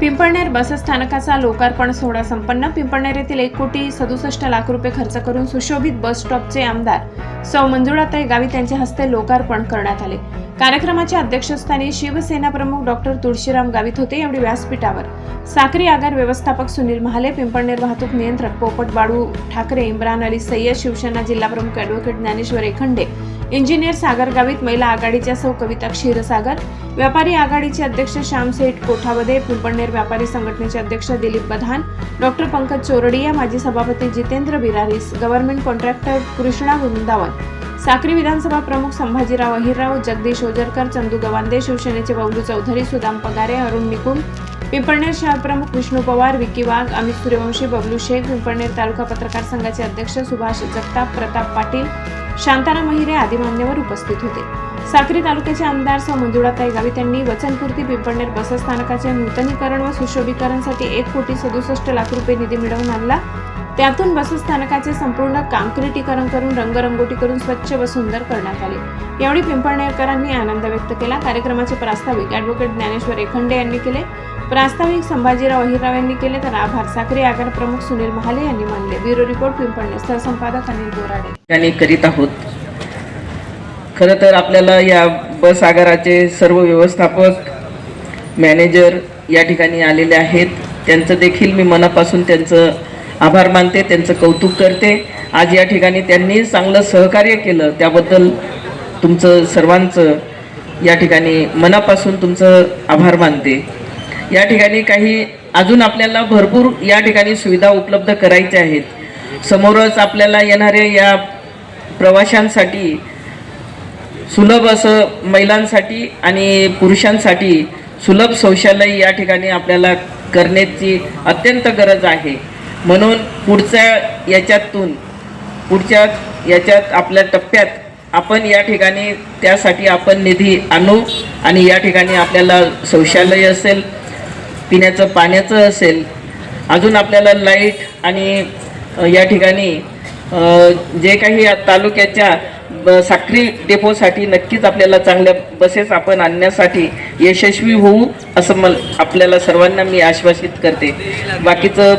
पिंपळनेर बसस्थानकाचा लोकार्पण सोहळा संपन्न. पिंपळनेर येथील एक कोटी सदुसष्ट लाख रुपये खर्च करून सुशोभित बस स्टॉपचे आमदार सौ मंजुळाताई गावित यांच्या हस्ते लोकार्पण करण्यात आले. कार्यक्रमाच्या अध्यक्षस्थानी शिवसेना प्रमुख डॉक्टर तुळशीराम गावित होते. यावेळी व्यासपीठावर साक्री आगार व्यवस्थापक सुनील महाले पिंपळनेर वाहतूक नियंत्रक पोपट बाळू ठाकरे इम्रान अली सय्यद शिवसेना जिल्हा प्रमुख ॲडव्होकेट ज्ञानेश्वर एखंडे इंजिनियर सागर गावित महिला आघाडीच्या सौ कविता क्षीरसागर व्यापारी आघाडीचे अध्यक्ष श्यामसेठ कोठावदे पिंपळनेर व्यापारी संघटनेचे अध्यक्ष दिलीप बधान डॉक्टर पंकज चोरडिया माजी सभापती जितेंद्र बिरारीस गव्हर्नमेंट कॉन्ट्रॅक्टर कृष्णा वृंदावन साक्री विधानसभा प्रमुख संभाजीराव अहिरराव जगदीश ओजरकर चंदू गवांदे शिवसेनेचे बबलू चौधरी सुदाम पगारे अरुण निकुम पिंपळनेर शहरप्रमुख विष्णू पवार विकी वाघ अमित सूर्यवंशी बबलू शेख पिंपळनेर तालुका पत्रकार संघाचे अध्यक्ष सुभाष जगताप प्रताप पाटील शांताराम महिरे आदी मान्यवर उपस्थित होते. साक्री तालुक्याचे आमदार सौ मंजुळाताई गावित यांनी वचनपूर्ती पिंपळनेर बसस्थानकाचे नूतनीकरण व सुशोभीकरणसाठी एक कोटी सदुसष्ट लाख रुपये निधी मिळवून आणला. त्यातून बसस्थानकाचे संपूर्ण काँक्रिटीकरण करून रंगरंगोटी करून स्वच्छ व सुंदर करण्यात आले. यावेळी पिंपळनेरकरांनी आनंद व्यक्त केला. कार्यक्रमाचे प्रास्ताविक ॲडव्होकेट ज्ञानेश्वर एखंडे यांनी केले. प्रास्ताविक संभाजीराव अहिरराव यांनी केले तर आभार. साखरे आगार प्रमुख सुनील महाले यांनी मानले. ब्युरो रिपोर्ट पिंपळणे सहसंपादक अनिल बोराडे ठिकाणी करीत आहोत. खरं तर आपल्याला या बस आगाराचे सर्व व्यवस्थापक मॅनेजर या ठिकाणी आलेले आहेत. त्यांचं देखील मी मनापासून त्यांचं आभार मानते त्यांचं कौतुक करते. आज या ठिकाणी त्यांनी चांगलं सहकार्य केलं. त्याबद्दल तुमचं सर्वांचं या ठिकाणी मनापासून तुमचं आभार मानते. या ठिकाणी काही अजून आपल्याला भरपूर या ठिकाणी सुविधा उपलब्ध करायच्या आहेत. समोरच आपल्याला येणाऱ्या या प्रवाशांसाठी सुलभ असं महिलांसाठी आणि पुरुषांसाठी सुलभ शौचालय या ठिकाणी आपल्याला करण्याची अत्यंत गरज आहे. म्हणून पुढच्या याच्यातून पुढच्या याच्यात आपल्या टप्प्यात आपण या ठिकाणी त्यासाठी आपण निधी आणू आणि या ठिकाणी आपल्याला शौचालय असेल पिण्याचं पाण्याचं असेल अजून आपल्याला लाइट आणि या ठिकाणी जे काही तालुक्याच्या ब- डेपोसाठी नक्कीच आपल्याला चांगल्या बसेस आपण आणण्यासाठी यशस्वी होऊ असं म आपल्याला सर्वांना मी आश्वासित करते. बाकीचं